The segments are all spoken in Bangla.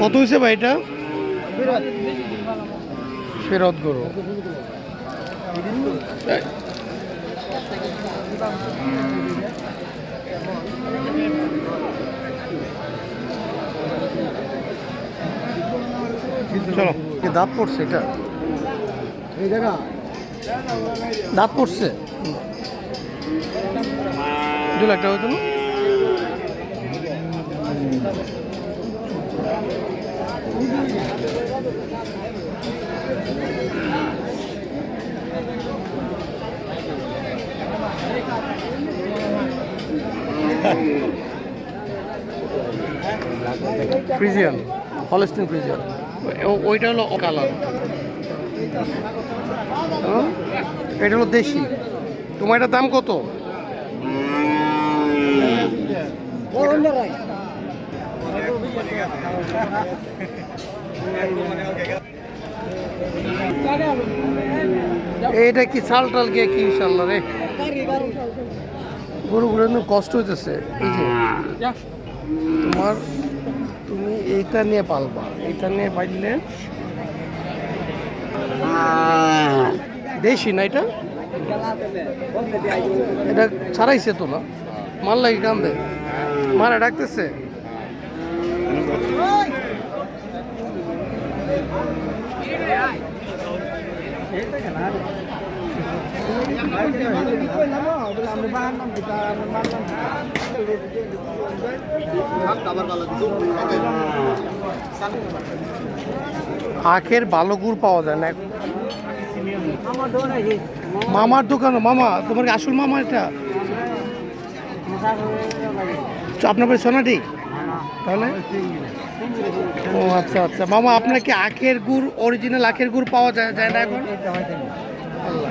কত হয়েছে ভাই এটা? ফেরত গরু। চলো। কি দাঁত পড়ছে এটা? দাঁত পড়ছে? দু লাখ টাকা হতো ফ্রিজিয়ান হলস্টিন ফ্রিজিয়ান। ওইটা হলো কালার। এটা হলো দেশি। তোমার এটার দাম কত? এইটা কি চাল টাল গিয়ে কি ইনশাল্লাহ রে? গরুগুলো কষ্ট হইতেছে। তোমার এইটা নিয়ে পালবা। এইটা নিয়ে পাইলে দেশি না এটা? এটা ছাড়াইছে তো না। মাল লাগে কান্দে মারা ডাকতেছে। আখের ভালো গুড় পাওয়া যায় না মামার দোকান মামা তোমার আসল মামা এটা? আপনার বাড়ি সোনাটি তাহলে? ও আচ্ছা আচ্ছা। মামা আপনার কি আখের গুড় অরিজিনাল আখের গুড় পাওয়া যায় যায় না এখন? আল্লাহ।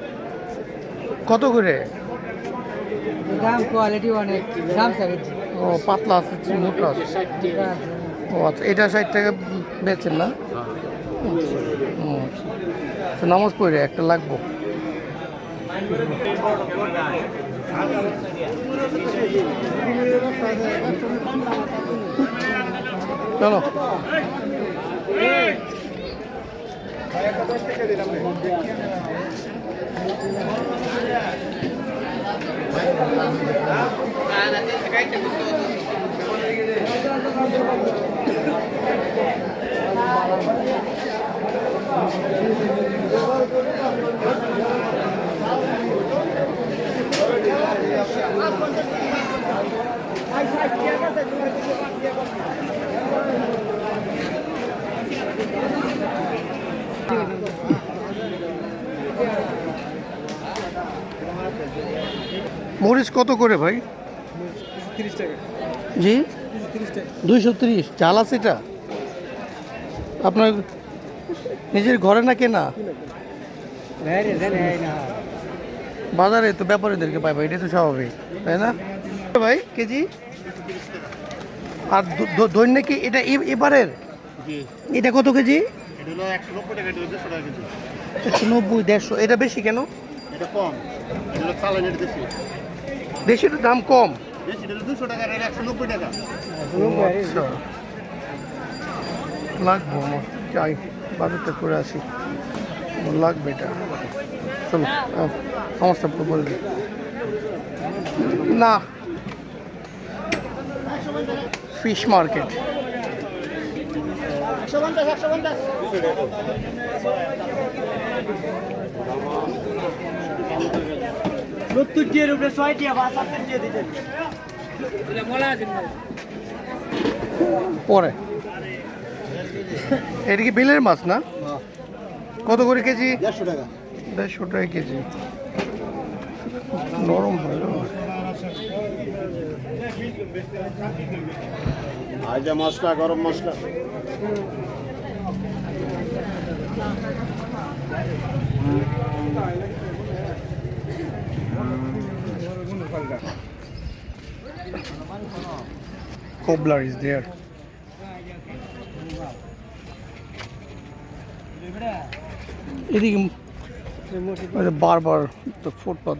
কত করে? দাম কোয়ালিটি অনেক দাম ও পাতলা আছে মোটা আছে। ও আচ্ছা এটা ষাট টাকা বেচেন না? আচ্ছা নামাজ পড়ে একটা লাগবো। চলো। Ah, nanti terkait dengan itu. মরিচ কত করে ভাই? জি। দুইশো তিরিশ চাল আছে এটা? আপনার নিজের ঘরে না কেনা? বাজারে তো ব্যাপারীদেরকে পাই ভাই এটা তো স্বাভাবিক তাই না? ভাই কেজি? আর দৈন্য কি এটা এবারের? এটা কত কেজি? একশো নব্বই দেড়শো কেজি। একশো নব্বই দেড়শো এটা বেশি কেন? এটা কম এটা হলো চালান এটা দেশি দেশির দাম কম। দেশি দুশো টাকা একশো নব্বই টাকা। আচ্ছা। লাগবো আমার যাই বাজারটা করে আসি। আমার লাগবে এটা। চলো তো বলবি না। Fish market. সত্তর টিয়ার উপরে ছয় টিয়া বা সাতটা টিয়া দিতেন। পরে। এটা কি বিলের মাছ না? কত করে কেজি? দেড়শো টাকা। দেড়শো টাকা কেজি। নরম হয় গো। ভাজা মশলা গরম মশলা। cobbler is there এদিকে ওই যে বারবার তো ফুটপাথ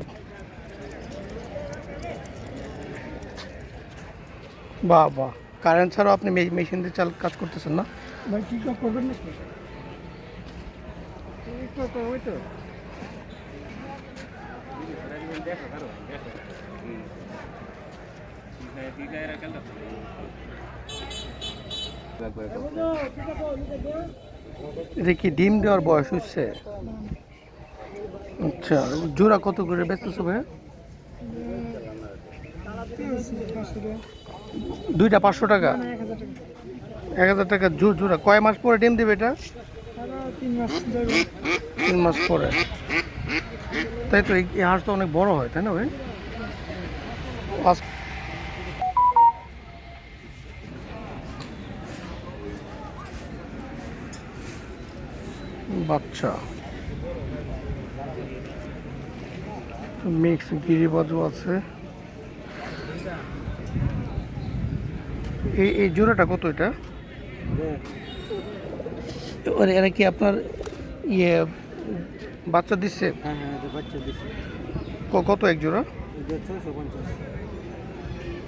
বাহ বাহ কারেন্ট ছাড়াও আপনি মে- মেশিন দিয়ে চাল কাজ করতেছেন না ভাই কি কাপ করবেন নাকি একটু তো ওই তো এটা কি ডিম দেওয়ার বয়স হচ্ছে? আচ্ছা জোড়া কত করে বেচতেছো ভাই দুইটা পাঁচশো টাকা? এক হাজার টাকা জো- জোড়া। কয় মাস পরে ডিম দেবে এটা? তিন মাস পরে। তাই তো এই হাঁস তো অনেক বড় হয়, তাই না ভাই? বাচ্চা। মিক্স গিরিবাজু আছে। এই এই জোড়াটা কত এটা? এরা কি আপনার ইয়ে বাচ্চা দিচ্ছে? হ্যাঁ হ্যাঁ কত এক জোড়া? ছয়শো পঞ্চাশ।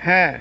হ্যাঁ